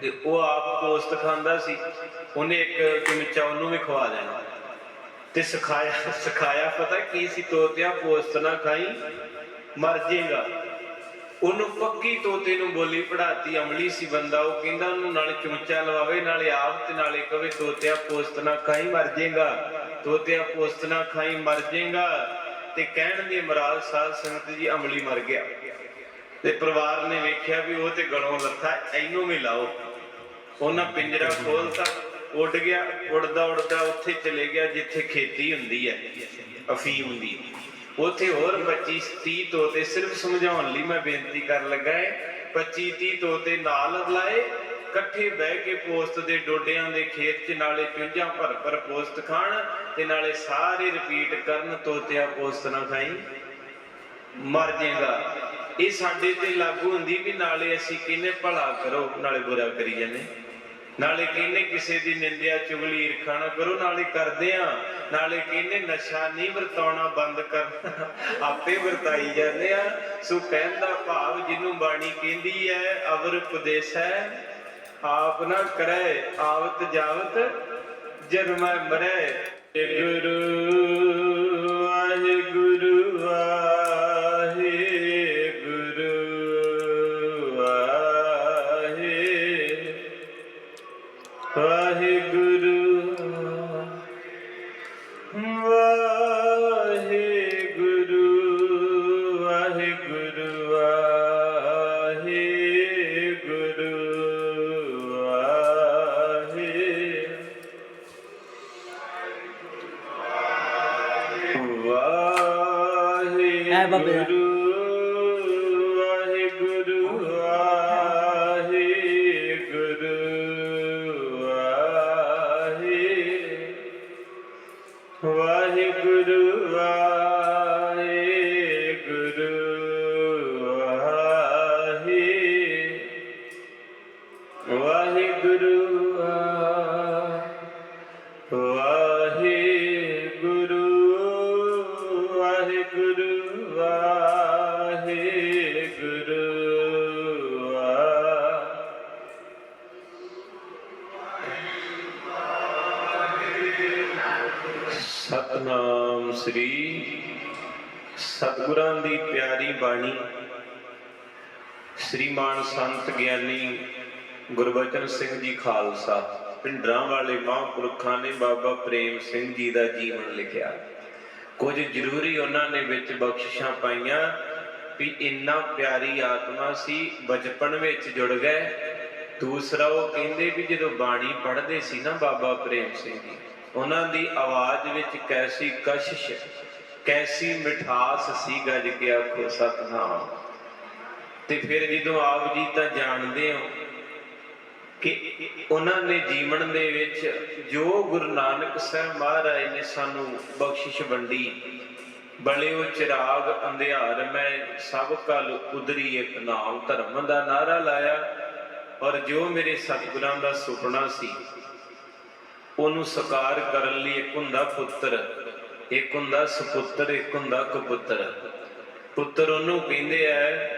ਤੇ ਉਹ ਆਪ ਪੋਸਤ ਖਾਂਦਾ ਸੀ। ਉਹਨੇ ਇੱਕ ਚਮਚਾ ਉਹਨੂੰ ਵੀ ਖਵਾ ਦੇਣਾ। ਤੇ ਸਿਖਾਇਆ ਸਿਖਾਇਆ, ਪਤਾ ਕੀ ਸੀ? ਤੋਤਿਆ ਪੋਸਤ ਨਾ ਖਾਈ, ਮਰ ਜਾਏਗਾ ਉਹਨੂੰ ਪੱਕੀ ਤੋਤੇ ਨੂੰ ਬੋਲੀ ਪੜਾਤੀ ਅਮਲੀ ਸੀ ਬੰਦਾ। ਉਹ ਕਹਿੰਦਾ ਉਹਨੂੰ ਨਾਲੇ ਚਮਚਾ ਲਵਾਵੇ, ਨਾਲੇ ਆਪ ਤੇ ਨਾਲੇ ਕਵੇ, ਤੋਤਿਆ ਪੋਸਤ ਨਾ ਖਾਈ, ਮਰ ਜਾਏਗਾ ਤੋਤਿਆ ਪੋਸਤ ਨਾ ਖਾਈ, ਮਰ ਜਾਏਗਾ ਤੇ ਕਹਿਣ ਦੀ ਮਰਾਦ ਸਾਧ ਸੰਗਤ ਜੀ ਅਮਲੀ ਮਰ ਗਿਆ। ਤੇ ਪਰਿਵਾਰ ਨੇ ਵੇਖਿਆ ਵੀ ਉਹ ਤੇ ਗਲੋਂ ਲੱਥਾ, ਇਹਨੂੰ ਵੀ ਲਾਓ। ਉਹਨਾਂ ਪਿੰਜਰਾ ਖੋਲਤਾ, ਉੱਡ ਗਿਆ ਉੜਦਾ ਉੜਦਾ ਉੱਥੇ ਚਲੇ ਗਿਆ, ਜਿੱਥੇ ਖੇਤੀ ਹੁੰਦੀ ਹੈ, ਅਫੀਮ ਦੀ। ਉੱਥੇ ਹੋਰ 25 30 ਤੋਤੇ, ਸਿਰਫ ਸਮਝਾਉਣ ਲਈ ਮੈਂ ਬੇਨਤੀ ਕਰਨ ਲੱਗਾ ਹੈ 25 30 ਤੋਤੇ ਨਾਲ ਲਾਏ, ਇਕੱਠੇ ਬਹਿ ਕੇ ਪੋਸਤ ਦੇ ਡੋਡਿਆਂ ਦੇ ਖੇਤ 'ਚ ਨਾਲੇ ਚੁੰਝਾਂ ਭਰ ਭਰ ਪੋਸਤ ਖਾਣ ਤੇ ਨਾਲੇ ਸਾਰੇ ਰਿਪੀਟ ਕਰਨ, ਤੋਤਿਆ ਪੋਸਤ ਨਾ ਖਾਈ। ਮਰ ਜਾਏਗਾ। ਇਹ ਸਾਡੇ ਤੇ ਲਾਗੂ ਹੁੰਦੀ ਵੀ ਨਾਲੇ ਅਸੀਂ ਕਿਹਨੇ ਭਲਾ ਕਰੋ, ਨਾਲੇ ਬੁਰਾ ਕਰੀ ਜਾਂਦੇ। ਨਾਲੇ ਕਹਿੰਨੇ ਕਿਸੇ ਦੀ ਨਿੰਦਿਆ, ਚੁਗਲੀ, ਈਰਖਾ ਨਾ ਕਰੋ, ਨਾਲੇ ਕਰਦੇ ਆ। ਨਾਲੇ ਕਹਿੰਨੇ ਨਸ਼ਾ ਨਹੀਂ ਵਰਤਾਉਣਾ ਬੰਦ ਕਰ ਆਪੇ ਵਰਤਾਈ ਜਾਂਦੇ ਆ। ਸੋ ਕਹਿੰਦਾ ਭਾਵ ਜਿਹਨੂੰ ਬਾਣੀ ਕਹਿੰਦੀ ਹੈ ਅਵਰ ਉਪਦੇਸ਼ ਹੈ, ਆਪ ਨਾ ਕਰੈ, ਆਵਤ ਜਾਵਤ, ਜਨਮੈ ਮਰੈ। ਗੁਰੂ ਐ ਬਾਬੇ ਸ੍ਰੀ ਸਤਿਗੁਰਾਂ ਦੀ ਪਿਆਰੀ ਬਾਣੀ। ਸ੍ਰੀਮਾਨ ਸੰਤ ਗਿਆਨੀ ਗੁਰਬਚਨ ਸਿੰਘ ਜੀ ਖਾਲਸਾ, ਪਿੰਡਰਾਂ ਵਾਲੇ ਮਹਾਂਪੁਰਖਾਂ ਨੇ ਬਾਬਾ ਪ੍ਰੇਮ ਸਿੰਘ ਜੀ ਦਾ ਜੀਵਨ ਲਿਖਿਆ। ਕੁਝ ਜ਼ਰੂਰੀ ਉਹਨਾਂ ਨੇ ਵਿੱਚ ਬਖਸ਼ਿਸ਼ਾਂ ਪਾਈਆਂ ਵੀ ਇੰਨਾ ਪਿਆਰੀ ਆਤਮਾ ਸੀ, ਬਚਪਨ ਵਿੱਚ ਜੁੜ ਗਏ। ਦੂਸਰਾ ਉਹ ਕਹਿੰਦੇ ਵੀ ਜਦੋਂ ਬਾਣੀ ਪੜ੍ਹਦੇ ਸੀ ਨਾ ਬਾਬਾ ਪ੍ਰੇਮ ਸਿੰਘ ਜੀ ਉਹਨਾਂ ਦੀ ਆਵਾਜ਼ ਵਿੱਚ ਕੈਸੀ ਕਸ਼ਿਸ਼, ਕੈਸੀ ਮਿਠਾਸ ਸੀ ਗੱਜ ਕੇ ਆਖੋ, ਸਤਨਾਮ। ਤੇ ਫਿਰ ਜਦੋਂ ਆਪ ਜੀ ਤਾਂ ਜਾਣਦੇ ਹੋ ਕਿ ਉਹਨਾਂ ਨੇ ਜੀਵਨ ਦੇ ਵਿੱਚ ਜੋ ਗੁਰੂ ਨਾਨਕ ਸਾਹਿਬ ਮਹਾਰਾਜ ਨੇ ਸਾਨੂੰ ਬਖਸ਼ਿਸ਼ ਵੰਡੀ ਬਲਿਓ ਚਿਰਾਗ, ਅੰਧਿਆਰ, ਮੈਂ ਸਭ ਕਲ ਉਦਰੀ ਇੱਕ ਨਾਮ ਧਰਮ ਦਾ ਨਾਰਾ ਲਾਇਆ ਔਰ ਜੋ ਮੇਰੇ ਸਤਿਗੁਰਾਂ ਦਾ ਸੁਪਨਾ ਸੀ ਉਹਨੂੰ ਸਾਕਾਰ ਕਰਨ ਲਈ ਇੱਕ ਹੁੰਦਾ ਪੁੱਤਰ, ਇੱਕ ਹੁੰਦਾ ਸੁਪੁੱਤਰ, ਇੱਕ ਹੁੰਦਾ ਕਪੁੱਤਰ। ਪੁੱਤਰ ਉਹਨੂੰ ਕਹਿੰਦੇ ਆ,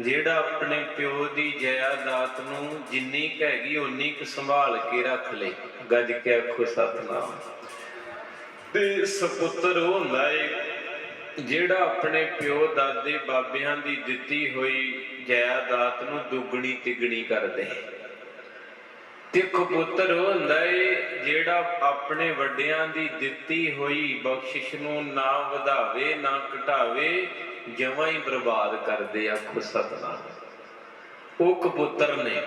ਜਿਹੜਾ ਆਪਣੇ ਪਿਓ ਦੀ ਜਾਇਦਾਦ ਨੂੰ ਜਿੰਨੀ ਕੁ ਹੈਗੀ ਓਨੀ ਕੁ ਸੰਭਾਲ ਕੇ ਰੱਖ ਲੇ। ਗੱਜ ਕੇ ਆਖੋ ਸਤਨਾਮ। ਤੇ ਸੁਪੁੱਤਰ ਉਹ ਹੁੰਦਾ ਏ, ਜਿਹੜਾ ਆਪਣੇ ਪਿਓ ਦਾਦੇ ਬਾਬਿਆਂ ਦੀ ਦਿੱਤੀ ਹੋਈ ਜਾਇਦਾਦ ਨੂੰ ਦੁੱਗਣੀ ਤਿਗਣੀ ਕਰਦੇ ਤੇ ਕਬੂਤਰ ਉਹ ਹੁੰਦਾ ਜਿਹੜਾ ਆਪਣੇ ਵੱਡਿਆਂ ਦੀ ਦਿੱਤੀ ਹੋਈ ਬਖਸ਼ਿਸ਼ ਨੂੰ ਨਾ ਵਧਾਵੇ, ਨਾ ਘਟਾਵੇ, ਜਮਾਂ ਹੀ ਬਰਬਾਦ ਕਰਦੇ ਆਖੋ ਸਤਨਾਮ। ਉਹ ਕਪੁੱਤਰ ਨੇ,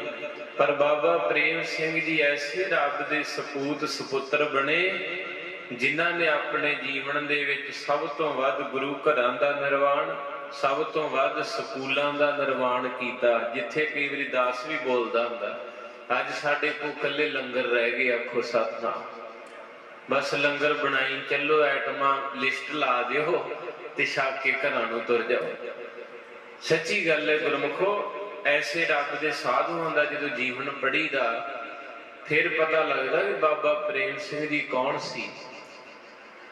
ਪਰ ਬਾਬਾ ਪ੍ਰੇਮ ਸਿੰਘ ਜੀ ਐਸੇ ਰੱਬ ਦੇ ਸਪੂਤ ਸੁਪੁੱਤਰ ਬਣੇ, ਜਿਨ੍ਹਾਂ ਨੇ ਆਪਣੇ ਜੀਵਨ ਦੇ ਵਿੱਚ ਸਭ ਤੋਂ ਵੱਧ ਗੁਰੂ ਘਰਾਂ ਦਾ ਨਿਰਵਾਣ, ਸਭ ਤੋਂ ਵੱਧ ਸਕੂਲਾਂ ਦਾ ਨਿਰਵਾਣ ਕੀਤਾ, ਜਿੱਥੇ ਕਈ ਵਾਰੀ ਦਾਸ ਵੀ ਬੋਲਦਾ ਹੁੰਦਾ। ਅੱਜ ਸਾਡੇ ਕੋਲ ਇਕੱਲੇ ਲੰਗਰ ਰਹਿ ਗਏ, ਆਖੋ ਸਤਨਾਮ। ਬਸ ਲੰਗਰ ਬਣਾਈ, ਚੱਲੋ ਐਟਮਾਂ ਲਿਸਟ ਲਾ ਦਿਓ ਤੇ ਛੱਕ ਕੇ ਘਰਾਂ ਨੂੰ ਤੁਰ ਜਾਓ। ਸੱਚੀ ਗੱਲ ਹੈ ਗੁਰਮੁਖੋ, ਐਸੇ ਰੱਬ ਦੇ ਸਾਧੂਆਂ ਦਾ ਜਦੋਂ ਜੀਵਨ ਪੜੀਦਾ ਫਿਰ ਪਤਾ ਲੱਗਦਾ ਕਿ ਬਾਬਾ ਪ੍ਰੇਮ ਸਿੰਘ ਜੀ ਕੌਣ ਸੀ।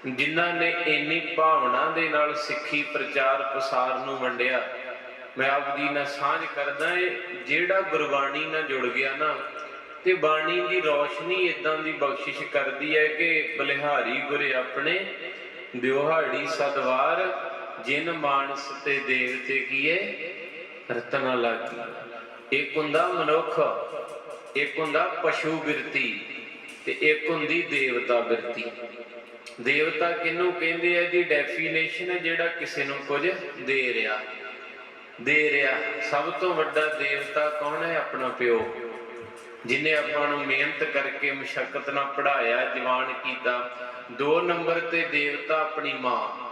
ਜਿਨ੍ਹਾਂ ਨੇ ਇੰਨੀ ਭਾਵਨਾ ਦੇ ਨਾਲ ਸਿੱਖੀ ਪ੍ਰਚਾਰ ਪ੍ਰਸਾਰ ਨੂੰ ਵੰਡਿਆ। ਮੈਂ ਆਪ ਜੀ ਨਾਲ ਸਾਂਝ ਕਰਦਾ ਏ, ਜਿਹੜਾ ਗੁਰਬਾਣੀ ਨਾਲ ਜੁੜ ਗਿਆ ਨਾ, ਤੇ ਬਾਣੀ ਦੀ ਰੋਸ਼ਨੀ ਇਦਾਂ ਦੀ ਬਖਸ਼ਿਸ਼ ਕਰਦੀ ਹੈ ਕਿ ਬਲਿਹਾਰੀ ਗੁਰੇ ਆਪਣੇ, ਦਿਉਹਾੜੀ ਸਦਵਾਰ ਜਿਨ ਮਾਨਸ ਤੇ ਦੇਵਤੇ ਕੀਏ ਰਤਨਾ ਲਾਗੀ। ਇੱਕ ਹੁੰਦਾ ਮਨੁੱਖ, ਇੱਕ ਹੁੰਦਾ ਪਸ਼ੂ ਬਿਰਤੀ, ਤੇ ਇੱਕ ਹੁੰਦੀ ਦੇਵਤਾ ਬਿਰਤੀ। ਦੇਵਤਾ ਕਿਹਨੂੰ ਕਹਿੰਦੇ ਆ ਜੀ? ਡੈਫੀਨੇਸ਼ਨ ਹੈ ਜਿਹੜਾ ਕਿਸੇ ਨੂੰ ਕੁਝ ਦੇ ਰਿਹਾ। ਦੇ ਰਿਹਾ। ਸਭ ਤੋਂ ਵੱਡਾ ਦੇਵਤਾ ਕੌਣ ਹੈ? ਆਪਣਾ ਪਿਓ। ਜਿਨੇ ਆਪਾਂ ਨੂੰ ਮਿਹਨਤ ਕਰਕੇ ਮੁਸ਼ਕਲ ਨਾਲ ਪੜਾਇਆ ਜਵਾਨ ਕੀਤਾ, ਦੋ ਨੰਬਰ ਤੇ ਦੇਵਤਾ ਆਪਣੀ ਮਾਂ।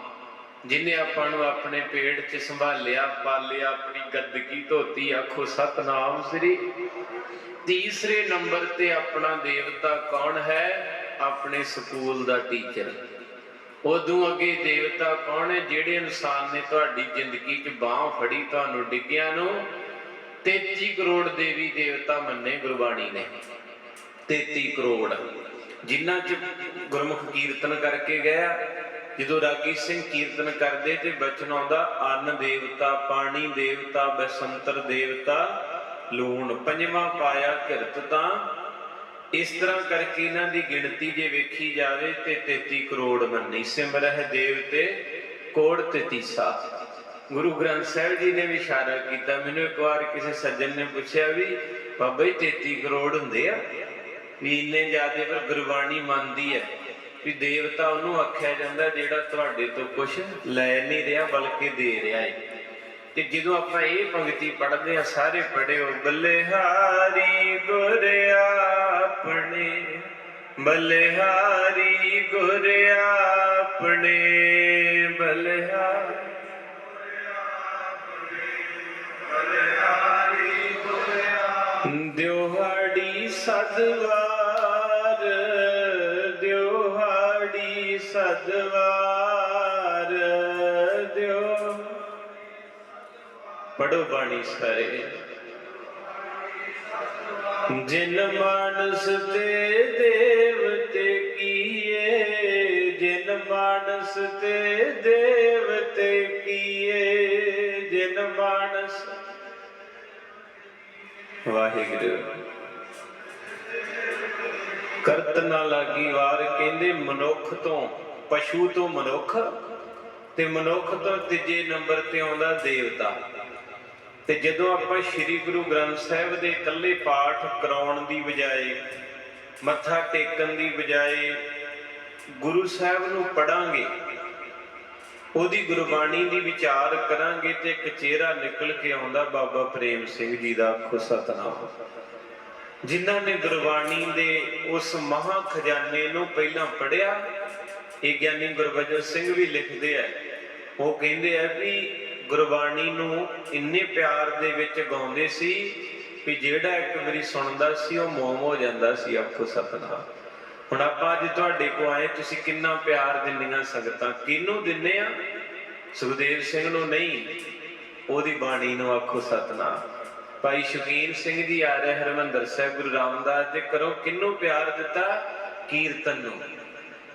ਜਿਨੇ ਆਪਾਂ ਨੂੰ ਆਪਣੇ ਪੇਟ 'ਚ ਸੰਭਾਲਿਆ, ਪਾਲਿਆ, ਆਪਣੀ ਗੱਦਗੀ ਧੋਤੀ, ਆਖੋ, ਸਤਨਾਮ ਸ੍ਰੀ। ਤੀਸਰੇ ਨੰਬਰ ਤੇ ਆਪਣਾ ਦੇਵਤਾ ਕੌਣ ਹੈ? ਆਪਣੇ ਸਕੂਲ ਦਾ ਟੀਚਰ। ਉਦੋਂ ਅੱਗੇ ਦੇਵਤਾ ਕੌਣ ਹੈ ਜਿਹੜੇ ਇਨਸਾਨ ਨੇ ਤੁਹਾਡੀ ਜ਼ਿੰਦਗੀ 'ਚ ਬਾਹ ਫੜੀ ਤੁਹਾਨੂੰ ਡਿੱਗਿਆ ਨੂੰ? 33 ਕਰੋੜ ਦੇਵੀ ਦੇਵਤਾ ਮੰਨੇ ਗੁਰਬਾਣੀ ਨੇ। 33 ਕਰੋੜ। ਜਿਨ੍ਹਾਂ 'ਚ ਗੁਰਮੁਖ ਕੀਰਤਨ ਕਰਕੇ ਗਿਆ, ਜਦੋਂ ਰਾਗੀ ਸਿੰਘ ਕੀਰਤਨ ਕਰਦੇ ਤੇ ਬਚਨ ਆਉਂਦਾ, ਅੰਨ ਦੇਵਤਾ, ਪਾਣੀ ਦੇਵਤਾ, ਬਸੰਤਰ ਦੇਵਤਾ, ਲੂਣ। ਪੰਜਵਾਂ ਪਾਇਆ ਕਿਰਤ ਤਾਂ ਇਸ ਤਰ੍ਹਾਂ ਕਰਕੇ ਇਹਨਾਂ ਦੀ ਗਿਣਤੀ ਜੇ ਵੇਖੀ ਜਾਵੇ ਤੇ 33 ਕਰੋੜ ਮੰਨੀ ਸਿਮਰਹਿ ਦੇਵਤੇ ਕੋੜ ਤੇਤੀਸਾ ਗੁਰੂ ਗ੍ਰੰਥ ਸਾਹਿਬ ਜੀ ਨੇ ਵੀ ਇਸ਼ਾਰਾ ਕੀਤਾ। ਮੈਨੂੰ ਇੱਕ ਵਾਰ ਕਿਸੇ ਸੱਜਣ ਨੇ ਪੁੱਛਿਆ ਵੀ, ਬਾਬਾ ਜੀ 33 ਕਰੋੜ ਹੁੰਦੇ ਆ? ਵੀ ਇੰਨੇ ਜ਼ਿਆਦੇ ਪਰ ਗੁਰਬਾਣੀ ਮੰਨਦੀ ਹੈ। ਵੀ ਦੇਵਤਾ ਉਹਨੂੰ ਆਖਿਆ ਜਾਂਦਾ ਜਿਹੜਾ ਤੁਹਾਡੇ ਤੋਂ ਕੁਝ ਲੈ ਨਹੀਂ ਰਿਹਾ, ਬਲਕਿ ਦੇ ਰਿਹਾ ਹੈ ਤੇ ਜਦੋਂ ਆਪਾਂ ਇਹ ਪੰਕਤੀ ਪੜ੍ਹਦੇ ਆ ਸਾਰੇ ਪੜਿਓ ਬਲਿਹਾਰੀ ਗੁਰ ਆਪਣੇ, ਬਲਿਹਾਰੀ ਗੁਰ ਆਪਣੇ। ਪੜੋ ਬਾਣੀ ਸਾਰੇ। ਜਿਨ ਮਾਨਸ ਤੇ ਦੇਵਤੇ ਕੀਏ, ਜਿਨ ਮਾਨਸ ਤੇ ਦੇਵਤੇ ਕੀਏ, ਜਿਨ ਮਾਨਸ ਵਾਹਿਗੁਰੂ। ਕਰਤ ਨਾ ਲਾਗੀ ਵਾਰ ਕਹਿੰਦੇ ਮਨੁੱਖ ਤੋਂ, ਪਸ਼ੂ ਤੋਂ ਮਨੁੱਖ, ਤੇ ਮਨੁੱਖ ਤੋਂ ਤੀਜੇ ਨੰਬਰ ਤੇ ਆਉਂਦਾ ਦੇਵਤਾ। ਤੇ ਜਦੋਂ ਆਪਾਂ ਸ੍ਰੀ ਗੁਰੂ ਗ੍ਰੰਥ ਸਾਹਿਬ ਦੇ ਇਕੱਲੇ ਪਾਠ ਕਰਾਉਣ ਦੀ ਬਜਾਏ, ਮੱਥਾ ਟੇਕਣ ਦੀ ਬਜਾਏ ਗੁਰੂ ਸਾਹਿਬ ਨੂੰ ਪੜਾਂਗੇ, ਉਹਦੀ ਗੁਰਬਾਣੀ ਦੀ ਵਿਚਾਰ ਕਰਾਂਗੇ ਤੇ ਇੱਕ ਨਿਕਲ ਕੇ ਆਉਂਦਾ ਬਾਬਾ ਪ੍ਰੇਮ ਸਿੰਘ ਜੀ ਦਾ ਆਖੋ ਸਤਨਾਮ। ਜਿਨ੍ਹਾਂ ਨੇ ਗੁਰਬਾਣੀ ਦੇ ਉਸ ਮਹਾ ਖਜ਼ਾਨੇ ਨੂੰ ਪਹਿਲਾਂ ਪੜਿਆ ਇਹ ਗਿਆਨੀ ਗੁਰਬਚਨ ਸਿੰਘ ਵੀ ਲਿਖਦੇ ਆ, ਉਹ ਕਹਿੰਦੇ ਆ ਵੀ ਗੁਰਬਾਣੀ ਨੂੰ ਇੰਨੇ ਪਿਆਰ ਦੇ ਵਿੱਚ ਗਾਉਂਦੇ ਸੀ ਵੀ ਜਿਹੜਾ ਇੱਕ ਵਾਰੀ ਸੁਣਦਾ ਸੀ, ਉਹ ਮੋਮ ਹੋ ਜਾਂਦਾ ਸੀ ਆਖੋ ਸਤਨਾਮ। ਹੁਣ ਆਪਾਂ ਅੱਜ ਤੁਹਾਡੇ ਕੋ ਆਏ, ਤੁਸੀਂ ਕਿੰਨਾ ਪਿਆਰ ਦਿੰਦੀਆਂ ਸੰਗਤਾਂ, ਕਿਹਨੂੰ ਦਿੰਨੇ ਆ? ਸੁਖਦੇਵ ਸਿੰਘ ਨੂੰ ਨਹੀਂ, ਉਹਦੀ ਬਾਣੀ ਨੂੰ ਆਖੋ ਸਤਨਾਮ। ਭਾਈ ਸ਼ੁਕੀਨ ਸਿੰਘ ਜੀ ਆ ਰਹੇ, ਹਰਮੰਦਰ ਸਾਹਿਬ, ਗੁਰੂ ਰਾਮਦਾਸ ਦੇ ਕਰੋ ਕਿੰਨੂੰ ਪਿਆਰ ਦਿੱਤਾ? ਕੀਰਤਨ ਨੂੰ।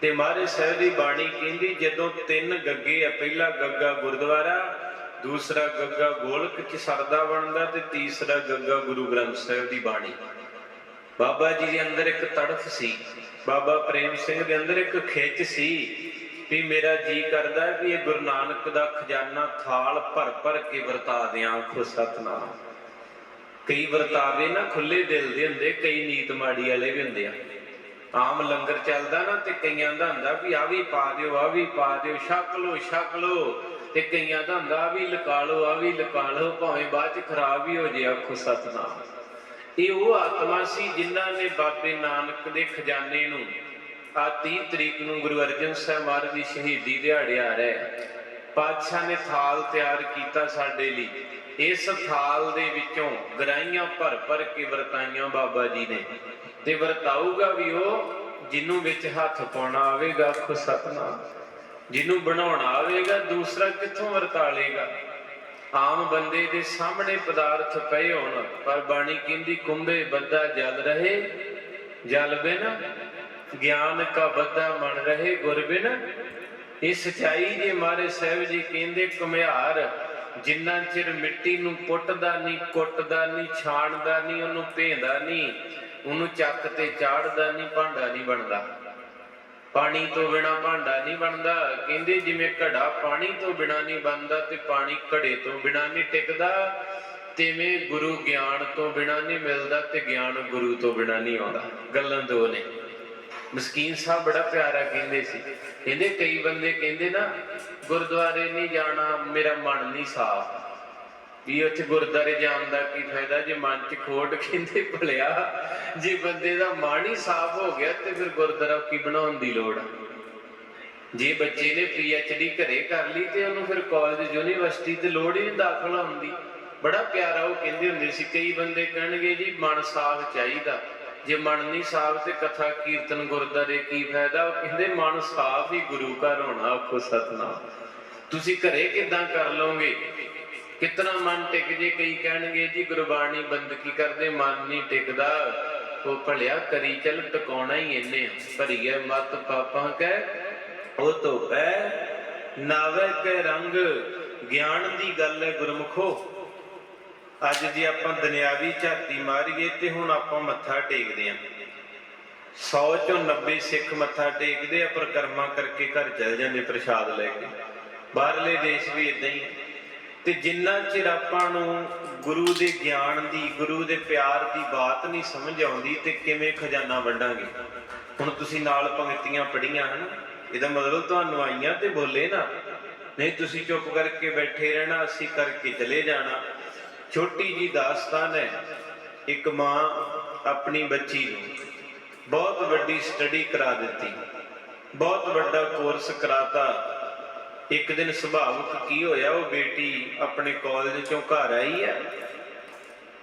ਤੇ ਮਹਾਰਾਜ ਸਾਹਿਬ ਦੀ ਬਾਣੀ ਕਹਿੰਦੀ, ਜਦੋਂ ਤਿੰਨ ਗੱਗੇ ਆ, ਪਹਿਲਾ ਗੱਗਾ ਗੁਰਦੁਆਰਾ ਦੂਸਰਾ ਗੱਗਾ ਗੋਲਕ ਚ ਸਰਦਾ ਬਣਦਾ ਤੇ ਤੀਸਰਾ ਗੱਗਾ ਗੁਰੂ ਗ੍ਰੰਥ ਸਾਹਿਬ ਦੀ ਬਾਣੀ। ਬਾਬਾ ਜੀ ਦੇ ਅੰਦਰ ਇੱਕ ਤੜਫ ਸੀ। ਬਾਬਾ ਪ੍ਰੇਮ ਸਿੰਘ ਦੇ ਅੰਦਰ ਇੱਕ ਖਿੱਚ ਸੀ ਵੀ ਮੇਰਾ ਜੀ ਕਰਦਾ ਵੀ ਇਹ ਗੁਰੂ ਨਾਨਕ ਦਾ ਖਜ਼ਾਨਾ ਥਾਲ ਭਰ ਭਰ ਕੇ ਵਰਤਾ ਦਿਆਂ ਆਖੋ ਸਤਨਾਮ। ਕਈ ਵਰਤਾਵੇ ਨਾ ਖੁੱਲੇ ਦਿਲ ਦੇ ਹੁੰਦੇ, ਕਈ ਨੀਤ ਮਾੜੀ ਵਾਲੇ ਵੀ ਹੁੰਦੇ ਆ। ਆਮ ਲੰਗਰ ਚੱਲਦਾ ਨਾ ਤੇ ਕਈਆਂ ਦਾ ਹੁੰਦਾ ਵੀ ਆ ਵੀ ਪਾ ਦਿਓ, ਆ ਵੀ ਪਾ ਦਿਓ, ਛਕ ਲੋ ਛਕ ਲੋ ਤੇ ਕਈਆਂ ਦਾ ਹੁੰਦਾ ਵੀ ਲਕਾ ਲੋ ਆ ਵੀ ਲਕਾ ਲੋ ਭਾਵੇਂ ਬਾਅਦ ਚ ਖਰਾਬ ਹੀ ਹੋ ਜੇ, ਆਖੋ ਸਤਨਾਮ। ਇਹ ਉਹ ਆਤਮਾ ਸੀ ਜਿਨ੍ਹਾਂ ਨੇ ਬਾਬੇ ਨਾਨਕ ਦੇ ਖਜ਼ਾਨੇ ਨੂੰ ਆ 30 ਤਰੀਕ ਨੂੰ ਗੁਰੂ ਅਰਜਨ ਸਾਹਿਬ ਮਹਾਰਾਜ ਦੀ ਸ਼ਹੀਦੀ ਦਿਹਾੜੇ ਆ ਰਿਹਾ ਪਾਤਸ਼ਾਹ ਨੇ ਥਾਲ ਤਿਆਰ ਕੀਤਾ ਸਾਡੇ ਲਈ। ਇਸ ਥਾਲ ਦੇ ਵਿੱਚੋਂ ਗਰਾਈਆਂ ਭਰ ਭਰ ਕੇ ਵਰਤਾਈਆਂ ਬਾਬਾ ਜੀ ਨੇ। ਤੇ ਵਰਤਾਊਗਾ ਵੀ ਉਹ ਜਿਹਨੂੰ ਵਿੱਚ ਹੱਥ ਪਾਉਣਾ ਆਵੇਗਾ, ਆਖੋ ਸਤਨਾਮ। ਜਿਹਨੂੰ ਬਣਾਉਣਾ ਆਵੇਗਾ, ਦੂਸਰਾ ਕਿੱਥੋਂ ਵਰਤਾ ਲੇਗਾ ਆਮ ਬੰਦੇ ਦੇ ਸਾਹਮਣੇ ਪਦਾਰਥ ਪਏ ਹੋਣ, ਪਰ ਬਾਣੀ ਕਹਿੰਦੀ ਕੁੰਭੇ ਬੱਦਾ ਜਲ ਰਹੇ, ਜਲ ਬਿਨ ਗਿਆਨ ਕਾ ਬੱਦਾ ਮਨ ਰਹੇ, ਗੁਰ ਬਿਨ। ਇਹ ਸਚਾਈ ਜੇ ਮਾਰੇ ਸਾਹਿਬ ਜੀ ਕਹਿੰਦੇ ਕੁਮਿਹਾਰ ਜਿੰਨਾ ਚਿਰ ਮਿੱਟੀ ਨੂੰ ਪੁੱਟਦਾ ਨਹੀਂ, ਕੁੱਟਦਾ ਨਹੀਂ, ਛਾਣਦਾ ਨਹੀਂ, ਉਹਨੂੰ ਭੇਂਦਾ ਨਹੀਂ, ਉਹਨੂੰ ਚੱਕ ਤੇ ਚਾੜਦਾ ਨਹੀਂ, ਭਾਂਡਾ ਨਹੀਂ ਬਣਦਾ। ਪਾਣੀ ਤੋਂ ਬਿਨਾ ਭਾਂਡਾ ਨਹੀਂ ਬਣਦਾ। ਕਹਿੰਦੇ ਜਿਵੇਂ ਘੜਾ ਪਾਣੀ ਤੋਂ ਬਿਨਾ ਨਹੀਂ ਬਣਦਾ ਤੇ ਪਾਣੀ ਘੜੇ ਤੋਂ ਬਿਨਾ ਨਹੀਂ ਟਿਕਦਾ, ਤਿਵੇਂ ਗੁਰੂ ਗਿਆਨ ਤੋਂ ਬਿਨਾ ਨਹੀਂ ਮਿਲਦਾ ਤੇ ਗਿਆਨ ਗੁਰੂ ਤੋਂ ਬਿਨਾ ਨਹੀਂ ਆਉਂਦਾ। ਗੱਲਾਂ ਦੋ ਨੇ। ਮਸਕੀਨ ਸਾਹਿਬ ਬੜਾ ਪਿਆਰਾ ਕਹਿੰਦੇ ਸੀ। ਕਹਿੰਦੇ ਕਈ ਬੰਦੇ ਕਹਿੰਦੇ ਨਾ, ਗੁਰਦੁਆਰੇ ਨਹੀਂ ਜਾਣਾ, ਮੇਰਾ ਮਨ ਨਹੀਂ ਸਾਫ਼। ਵੀ ਉੱਥੇ ਗੁਰਦਾਰੇ ਜਾਣ ਦਾ ਕੀ ਫਾਇਦਾ? ਜੇ ਮਨ 'ਚ ਖੋਟ ਕਹਿੰਦੇ ਭਲਿਆ, ਜੇ ਬੰਦੇ ਦਾ ਮਨ ਹੀ ਸਾਫ਼ ਹੋ ਗਿਆ ਤੇ ਫਿਰ ਗੁਰਦਾਰਾ ਕੀ ਬਣਾਉਣ ਦੀ ਲੋੜ ਆ? ਜੇ ਬੱਚੇ ਨੇ ਪੀਐਚਡੀ ਘਰੇ ਕਰ ਲਈ ਤੇ ਉਹਨੂੰ ਫਿਰ ਕਾਲਜ ਯੂਨੀਵਰਸਿਟੀ ਤੇ ਲੋੜ ਹੀ ਨਹੀਂ ਦਾਖਲ ਹੋਣ ਬੜਾ ਪਿਆਰਾ ਉਹ ਕਹਿੰਦੇ ਹੁੰਦੇ ਸੀ, ਕਈ ਬੰਦੇ ਕਹਿਣਗੇ ਜੀ, ਮਨ ਸਾਫ਼ ਚਾਹੀਦਾ। ਜੇ ਮਨ ਨਹੀਂ ਸਾਫ਼ ਤੇ ਕਥਾ, ਕੀਰਤਨ, ਗੁਰਦਾਰੇ ਕੀ ਫਾਇਦਾ? ਉਹ ਕਹਿੰਦੇ ਮਨ ਸਾਫ਼ ਹੀ ਗੁਰੂ ਘਰ ਹੋਣਾ ਆਖੋ ਸਤਨਾਮ। ਤੁਸੀਂ ਘਰੇ ਕਿਦਾਂ ਕਰ ਲਓਗੇ? ਕਿਤਨਾ ਮਨ ਟਿਕ ਜੇ ਕਈ ਕਹਿਣਗੇ, ਜੀ ਗੁਰਬਾਣੀ ਬੰਦਗੀ ਕਰਦੇ? ਮਨ ਨਹੀਂ ਟਿਕਦਾ। ਉਹ ਭਲਿਆ ਕਰੀ ਚੱਲ, ਟਿਕਾਉਣਾ ਹੀ ਇਹਨੇ ਭਰੀਏ ਮਤ ਪਾਪਾਂ ਕੈ ਉਹ ਧੋਪੈ ਨਾਵੇ ਕੈ ਰੰਗ। ਗਿਆਨ ਦੀ ਗੱਲ ਹੈ ਗੁਰਮਖੋ। ਅੱਜ ਜੇ ਆਪਾਂ ਦੁਨਿਆਵੀ ਝਾਤੀ ਮਾਰੀਏ ਤੇ ਹੁਣ ਆਪਾਂ ਮੱਥਾ ਟੇਕਦੇ ਆਂ। 100 ਚੋਂ 90 ਸਿੱਖ ਮੱਥਾ ਟੇਕਦੇ ਆ, ਪਰਕਰਮਾ ਕਰਕੇ ਘਰ ਚਲ ਜਾਂਦੇ ਪ੍ਰਸ਼ਾਦ ਲੈ ਕੇ। ਬਾਹਰਲੇ ਦੇਸ਼ ਵੀ ਇਦਾਂ ਹੀ ਹੈ ਤੇ ਜਿੰਨਾ ਚਿਰ ਆਪਾਂ ਨੂੰ ਗੁਰੂ ਦੇ ਗਿਆਨ ਦੀ, ਗੁਰੂ ਦੇ ਪਿਆਰ ਦੀ ਬਾਤ ਨਹੀਂ ਸਮਝ ਆਉਂਦੀ ਤੇ ਕਿਵੇਂ ਖਜ਼ਾਨਾ ਵੰਡਾਂਗੇ ਹੁਣ ਤੁਸੀਂ ਨਾਲ ਪੰਕਤੀਆਂ ਪੜੀਆਂ ਹਨ? ਇਹਦਾ ਮਤਲਬ ਤੁਹਾਨੂੰ ਆਈਆਂ ਤੇ ਬੋਲੇ ਨਾ। ਨਹੀਂ, ਤੁਸੀਂ ਚੁੱਪ ਕਰਕੇ ਬੈਠੇ ਰਹਿਣਾ, ਅਸੀਂ ਕਰਕੇ ਚਲੇ ਜਾਣਾ। ਛੋਟੀ ਜੀ ਦਾਸਤਾਨ ਹੈ, ਇੱਕ ਮਾਂ ਆਪਣੀ ਬੱਚੀ ਨੂੰ ਬਹੁਤ ਵੱਡੀ ਸਟੱਡੀ ਕਰਾ ਦਿੱਤੀ। ਬਹੁਤ ਵੱਡਾ ਕੋਰਸ ਕਰਾਤਾ। ਇੱਕ ਦਿਨ ਸੁਭਾਵਕ ਕੀ ਹੋਇਆ? ਉਹ ਬੇਟੀ ਆਪਣੇ ਕਾਲਜ ਚੋਂ ਘਰ ਆਈ ਹੈ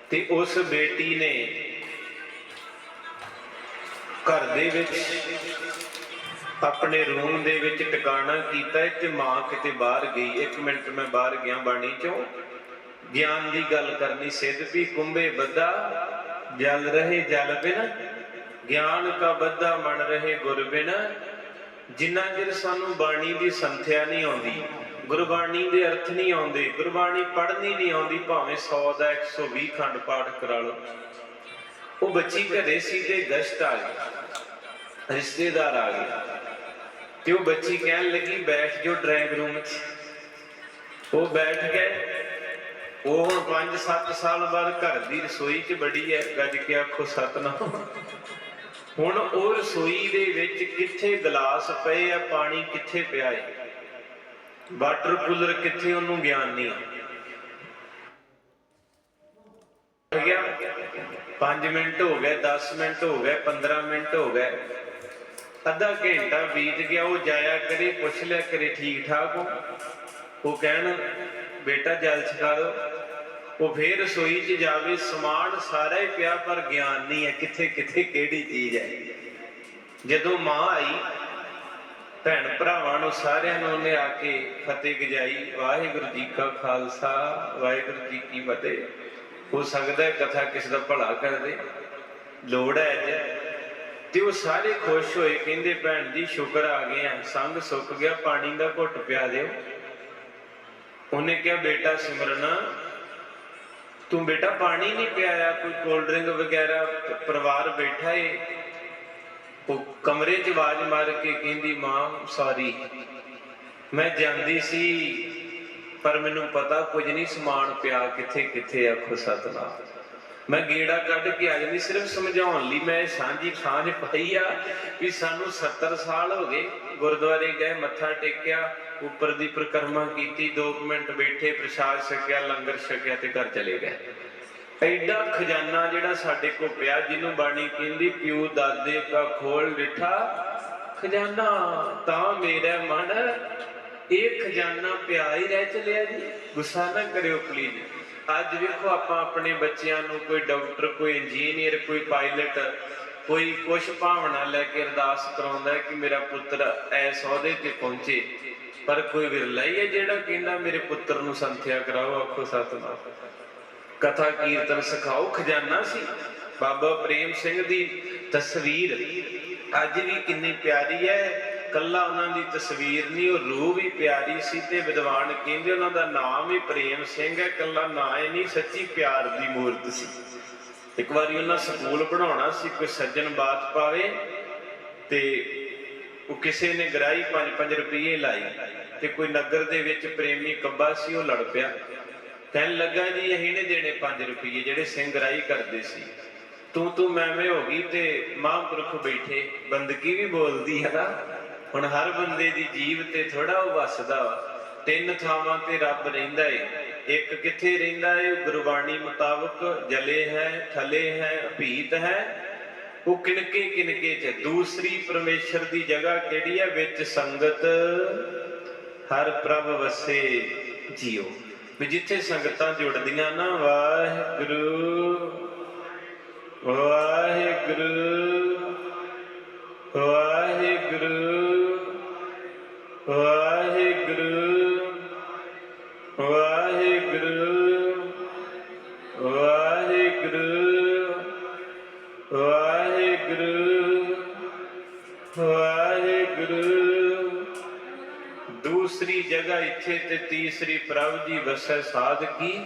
ਤੇ ਉਸ ਬੇਟੀ ਨੇ ਘਰ ਦੇ ਵਿੱਚ ਆਪਣੇ ਰੂਮ ਦੇ ਵਿੱਚ ਟਿਕਾਣਾ ਕੀਤਾ ਤੇ ਮਾਂ ਕਿਤੇ ਬਾਹਰ ਗਈ। ਇੱਕ ਮਿੰਟ ਮੈਂ ਬਾਹਰ ਗਿਆ ਬਾਣੀ ਚੋਂ। ਗਿਆਨ ਦੀ ਗੱਲ ਕਰਨੀ ਸਿੱਧ ਵੀ ਕੁੰਭੇ ਬੱਦਾ ਜਲ ਰਹੇ ਜਲ ਬਿਨ, ਗਿਆਨ ਕਾ ਬੱਦਾ ਮਨ ਰਹੇ ਗੁਰ ਬਿਨ। ਜਿੰਨਾ ਚਿਰ ਸਾਨੂੰ ਬਾਣੀ ਦੀ ਸੰਥਿਆ ਨਹੀਂ ਆਉਂਦੀ, ਗੁਰਬਾਣੀ ਦੇ ਅਰਥ ਨਹੀਂ ਆਉਂਦੇ, ਗੁਰਬਾਣੀ ਪੜ੍ਹਨੀ ਨਹੀਂ ਆਉਂਦੀ, ਭਾਵੇਂ 100 ਦਾ 120 ਖੰਡ ਪਾਠ ਕਰਾ ਲਓ। ਉਹ ਬੱਚੀ ਘਰੇ ਸੀ ਤੇ ਗਸ਼ਟ ਆ ਗਈ, ਰਿਸ਼ਤੇਦਾਰ ਆ ਗਏ। ਤੇ ਉਹ ਬੱਚੀ ਕਹਿਣ ਲੱਗੀ, ਬੈਠ ਜੋ ਡਰਾਇੰਗ ਰੂਮ 'ਚ। ਉਹ ਬੈਠ ਗਏ। ਉਹ ਹੁਣ 5-7 ਸਾਲ ਬਾਅਦ ਘਰ ਦੀ ਰਸੋਈ 'ਚ ਬੜੀ ਹੈ ਗੱਜ ਕੇ ਆਖੋ ਸਤਨਾਮ। ਹੁਣ ਉਹ ਰਸੋਈ ਦੇ ਵਿੱਚ ਕਿੱਥੇ ਗਲਾਸ ਪਏ ਆ, ਪਾਣੀ ਕਿੱਥੇ ਪਿਆ ਹੈ ਵਾਟਰ ਕੂਲਰ ਕਿੱਥੇ, ਉਹਨੂੰ ਗਿਆਨ ਨਹੀਂ ਹੋ ਗਿਆ? 5 ਮਿੰਟ ਹੋ ਗਏ 10 ਮਿੰਟ ਹੋ ਗਏ 15 ਮਿੰਟ ਹੋ ਗਏ। ਅੱਧਾ ਘੰਟਾ ਬੀਤ ਗਿਆ, ਉਹ ਜਾਇਆ ਕਰੇ, ਪੁੱਛ ਲਿਆ ਕਰੇ ਠੀਕ ਠਾਕ ਹੋ? ਉਹ ਕਹਿਣ, ਬੇਟਾ ਜਲ ਛਕਾ ਦੋ ਉਹ ਫੇਰ ਰਸੋਈ 'ਚ ਜਾਵੇ, ਸਮਾਨ ਸਾਰਾ ਹੀ ਪਿਆ, ਪਰ ਗਿਆਨ ਨਹੀਂ ਹੈ ਕਿੱਥੇ ਕਿੱਥੇ, ਕਿਹੜੀ ਚੀਜ਼ ਹੈ। ਜਦੋਂ ਮਾਂ ਆਈ, ਭੈਣ ਭਰਾਵਾਂ ਨੂੰ ਸਾਰਿਆਂ ਨੂੰ ਉਹਨੇ ਆ ਕੇ ਫਤਿਹ ਗਜਾਈ, ਵਾਹਿਗੁਰੂ ਜੀ ਕਾ ਖਾਲਸਾ, ਵਾਹਿਗੁਰੂ ਜੀ ਕੀ ਫਤਿਹ। ਹੋ ਸਕਦਾ ਹੈ ਕਥਾ ਕਿਸੇ ਦਾ ਭਲਾ ਕਰ ਦੇ, ਲੋੜ ਹੈ ਅੱਜ। ਤੇ ਉਹ ਸਾਰੇ ਖੁਸ਼ ਹੋਏ, ਕਹਿੰਦੇ, ਭੈਣ ਜੀ, ਸ਼ੁਕਰ ਆ ਗਏ ਆ, ਸੰਗ ਸੁੱਕ ਗਿਆ, ਪਾਣੀ ਦਾ ਘੁੱਟ ਪਿਆ ਦਿਓ। ਉਹਨੇ ਕਿਹਾ, ਬੇਟਾ ਸਿਮਰਨਾ ਤੂੰ ਬੇਟਾ ਪਾਣੀ ਨਹੀਂ ਪਿਆਇਆ, ਕੋਈ ਕੋਲਡ ਡਰਿੰਕ ਵਗੈਰਾ, ਪਰਿਵਾਰ ਬੈਠਾ ਏ। ਉਹ ਕਮਰੇ 'ਚ ਆਵਾਜ਼ ਮਾਰ ਕੇ ਕਹਿੰਦੀ, ਮਾਂ ਸੌਰੀ ਮੈਂ ਜਾਂਦੀ ਸੀ, ਪਰ ਮੈਨੂੰ ਪਤਾ ਕੁਝ ਨਹੀਂ ਸਮਾਨ ਪਿਆ, ਕਿੱਥੇ ਕਿੱਥੇ ਆਖੋ ਸਤਨਾਮ। ਮੈਂ ਗੇੜਾ ਕੱਢ ਕੇ ਆ ਜਾਂਦੀ, ਸਿਰਫ ਸਮਝਾਉਣ ਲਈ ਮੈਂ ਸਾਂਝੀ ਸਾਂਝ ਪਾਈ ਆ ਵੀ ਸਾਨੂੰ 70 ਸਾਲ ਹੋ ਗਏ। ਗੁਰਦੁਆਰੇ ਗਏ, ਮੱਥਾ ਟੇਕਿਆ, ਉੱਪਰ ਦੀ ਪ੍ਰਕਰਮਾ ਕੀਤੀ 2 ਮਿੰਟ ਬੈਠੇ, ਪ੍ਰਸ਼ਾਦ ਛਕਿਆ, ਲੰਗਰ ਛਕਿਆ ਤੇ ਘਰ ਚਲੇ ਗਏ। ਐਡਾ ਖਜ਼ਾਨਾ ਜਿਹੜਾ ਸਾਡੇ ਕੋ ਪਿਆ, ਜਿਹਨੂੰ ਬਾਣੀ ਕਹਿੰਦੀ, ਪਿਓ ਦਾਦੇ ਕਾ ਖੋਲ ਲਿਠਾ ਖਜ਼ਾਨਾ ਤਾਂ ਮੇਰਾ ਮਨ, ਇਹ ਖਜ਼ਾਨਾ ਪਿਆ ਹੀ ਰਹਿ ਚਲਿਆ ਜੀ। ਗੁੱਸਾ ਨਾ ਕਰਿਓ ਪਲੀਜ਼ ਅੱਜ ਵੇਖੋ ਆਪਾਂ ਆਪਣੇ ਬੱਚਿਆਂ ਨੂੰ ਕੋਈ ਡਾਕਟਰ, ਕੋਈ ਇੰਜੀਨੀਅਰ ਕੋਈ ਪਾਇਲਟ ਕੋਈ ਕੁਛ ਭਾਵਨਾ ਲੈ ਕੇ ਅਰਦਾਸ ਕਰਾਉਂਦਾ ਹੈ ਕਿ ਮੇਰਾ ਪੁੱਤਰ ਐਸ ਅਹੁਦੇ ਤੇ ਪਹੁੰਚੇ। ਪਰ ਕੋਈ ਵਿਰਲਾ ਹੀ ਹੈ ਜਿਹੜਾ ਕਹਿੰਦਾ, ਮੇਰੇ ਪੁੱਤਰ ਨੂੰ ਸੰਥਿਆ ਕਰਾਓ, ਆਖੋ ਸਤਨਾਮ। ਕਥਾ ਕੀਰਤਨ ਸਿਖਾਓ, ਖਜ਼ਾਨਾ ਸੀ। ਬਾਬਾ ਪ੍ਰੇਮ ਸਿੰਘ ਦੀ ਤਸਵੀਰ ਅੱਜ ਵੀ ਕਿੰਨੀ ਪਿਆਰੀ ਹੈ। ਕੱਲਾ ਉਹਨਾਂ ਦੀ ਤਸਵੀਰ ਨਹੀਂ, ਉਹ ਰੂਹ ਵੀ ਪਿਆਰੀ ਸੀ ਤੇ ਵਿਦਵਾਨ ਕਹਿੰਦੇ ਉਹਨਾਂ ਦਾ ਨਾਮ ਹੀ ਪ੍ਰੇਮ ਸਿੰਘ ਹੈ। ਕੱਲਾ ਨਾਂ ਹੀ ਨਹੀਂ, ਸੱਚੀ ਪਿਆਰ ਦੀ ਮੂਰਤ ਸੀ। ਇੱਕ ਵਾਰੀ ਉਹਨਾਂ ਸਕੂਲ ਬਣਾਉਣਾ ਸੀ, ਕੋਈ ਸੱਜਣ ਬਾਤ ਪਾਵੇ ਤੇ ਉਹ ਕਿਸੇ ਨੇ ਗਰਾਈ 5-5 ਰੁਪਏ ਲਾਈ ਤੇ ਕੋਈ ਨਗਰ ਦੇ ਵਿੱਚ ਪ੍ਰੇਮੀ ਕੱਬਾ ਸੀ, ਉਹ ਲੜ ਪਿਆ। ਕਹਿਣ ਲੱਗਾ, ਜੀ, ਅਸੀਂ ਨੇ ਦੇਣੇ 5 ਰੁਪਏ ਜਿਹੜੇ ਸਿੰਘ ਗਰਾਈ ਕਰਦੇ ਸੀ। ਤੂੰ ਤੂੰ ਮੈਂ ਮੈਂ ਹੋ ਗਈ ਤੇ ਮਹਾਂਪੁਰਖ ਬੈਠੇ, ਬੰਦਗੀ ਵੀ ਬੋਲਦੀ ਹੈ ਨਾ। ਹੁਣ ਹਰ ਬੰਦੇ ਦੀ ਜੀਵ ਤੇ ਥੋੜਾ ਉਹ ਵਸਦਾ ਵਾ। ਤਿੰਨ ਥਾਵਾਂ ਤੇ ਰੱਬ ਰਹਿੰਦਾ ਏ। ਇੱਕ ਕਿੱਥੇ ਰਹਿੰਦਾ ਹੈ ਗੁਰਬਾਣੀ ਮੁਤਾਬਕ ਜਲੇ ਹੈ ਥਲੇ ਹੈ ਅਭੀਤ ਹੈ। ਉਹ ਕਿਣਕੇ ਕਿਣਕੇ ਚ? ਦੂਸਰੀ ਪਰਮੇਸ਼ਰ ਦੀ ਜਗ੍ਹਾ ਕਿਹੜੀ ਹੈ? ਵਿੱਚ ਸੰਗਤ, ਹਰ ਪ੍ਰਭ ਵਸੇ ਜੀਓ। ਵੀ ਜਿੱਥੇ ਸੰਗਤਾਂ ਜੁੜਦੀਆਂ ਨਾ, ਵਾਹਿਗੁਰੂ ਵਾਹਿਗੁਰੂ ਵਾਹਿਗੁਰੂ ਵਾਹਿਗੁਰੂ। ਜਗ੍ਹਾ ਇੱਥੇ ਤੇ ਤੀਸਰੀ ਪ੍ਰਭ ਜੀ ਵਸੈ ਸਾਧ ਕੀ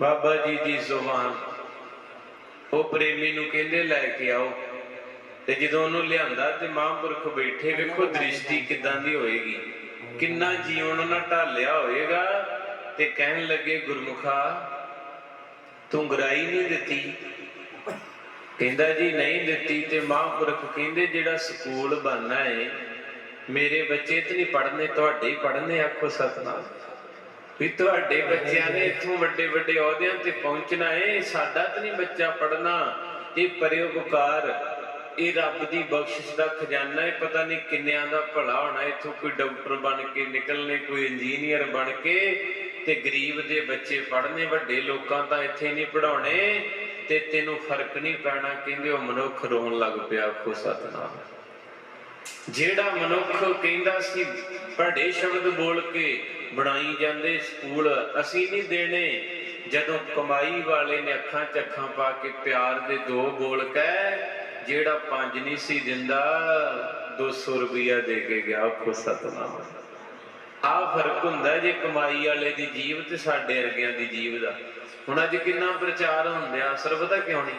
ਬਾਬਾ ਜੀ ਦੀ ਜ਼ੁਬਾਨ। ਉਹ ਪ੍ਰੇਮੀ ਨੂੰ ਕਹਿੰਦੇ ਲੈ ਕੇ ਆਓ। ਤੇ ਜਦੋਂ ਉਹਨੂੰ ਲਿਆਂਦਾ ਤੇ ਮਹਾਂਪੁਰਖ ਬੈਠੇ ਵੇਖੋ ਦ੍ਰਿਸ਼ਟੀ ਕਿਦਾਂ ਦੀ ਹੋਏਗੀ। ਕਿੰਨਾ ਜੀਵਨ ਉਹਨਾਂ ਢਾਲਿਆ ਹੋਏਗਾ ਤੇ ਕਹਿਣ ਲੱਗੇ ਗੁਰਮੁਖਾ ਤੂੰ ਗਰਾਈ ਨਹੀਂ ਦਿੱਤੀ? ਕਹਿੰਦਾ ਜੀ ਨਹੀਂ ਦਿੱਤੀ। ਤੇ ਮਹਾਂਪੁਰਖ ਕਹਿੰਦੇ ਜਿਹੜਾ ਸਕੂਲ ਬਣਨਾ ਹੈ ਮੇਰੇ ਬੱਚੇ ਤੇ ਨਹੀਂ ਪੜਨੇ ਤੁਹਾਡੇ ਹੀ ਪੜ੍ਹਨੇ, ਆਖੋ ਸਤਨਾਮ। ਵੀ ਤੁਹਾਡੇ ਬੱਚਿਆਂ ਨੇ ਇੱਥੋਂ ਵੱਡੇ ਵੱਡੇ ਅਹੁਦਿਆਂ ਤੇ ਪਹੁੰਚਣਾ ਏ, ਸਾਡਾ ਤਾਂ ਨਹੀਂ ਬੱਚਾ ਪੜ੍ਹਨਾ। ਇਹ ਪਰਿਉਪਕਾਰ, ਇਹ ਰੱਬ ਦੀ ਬਖਸ਼ਿਸ਼ ਦਾ ਖਜ਼ਾਨਾ ਹੈ ਪਤਾ ਨਹੀਂ ਕਿੰਨਿਆਂ ਦਾ ਭਲਾ ਹੋਣਾ। ਇੱਥੋਂ ਕੋਈ ਡਾਕਟਰ ਬਣ ਕੇ ਨਿਕਲਨੇ ਕੋਈ ਇੰਜੀਨੀਅਰ ਬਣ ਕੇ ਤੇ ਗਰੀਬ ਦੇ ਬੱਚੇ ਪੜ੍ਹਨੇ, ਵੱਡੇ ਲੋਕਾਂ ਤਾਂ ਇੱਥੇ ਨਹੀਂ ਪੜਾਉਣੇ ਤੇ ਤੈਨੂੰ ਫ਼ਰਕ ਨਹੀਂ ਪੈਣਾ, ਕਹਿੰਦੇ ਉਹ ਮਨੁੱਖ ਰੋਣ ਲੱਗ ਪਿਆ, ਆਖੋ ਸਤਨਾਮ। ਜਿਹੜਾ ਮਨੁੱਖ ਕਹਿੰਦਾ ਸੀ ਭੜੇ ਸ਼ਬਦ ਬੋਲ ਕੇ ਬਣਾਈ ਜਾਂਦੇ ਸਕੂਲ, ਅਸੀਂ ਨਹੀਂ ਦੇਣੇ। ਜਦੋਂ ਕਮਾਈ ਵਾਲੇ ਨੇ ਅੱਖਾਂ 'ਚ ਅੱਖਾਂ ਪਾ ਕੇ ਪਿਆਰ ਦੇ ਦੋ ਬੋਲ ਕੇ ਜਿਹੜਾ ਪੰਜ ਨਹੀਂ ਸੀ ਦਿੰਦਾ 200 ਰੁਪਇਆ ਦੇ ਕੇ ਗਿਆ ਆਖੋ ਸਤਨਾਮ। ਆ ਫ਼ਰਕ ਹੁੰਦਾ ਜੇ ਕਮਾਈ ਵਾਲੇ ਦੀ ਜੀਵ ਤੇ ਸਾਡੇ ਵਰਗਿਆਂ ਦੀ ਜੀਵ ਦਾ। ਹੁਣ ਅੱਜ ਕਿੰਨਾ ਪ੍ਰਚਾਰ ਹੁੰਦਿਆ, ਅਸਰ ਪਤਾ ਕਿਉਂ ਨਹੀਂ?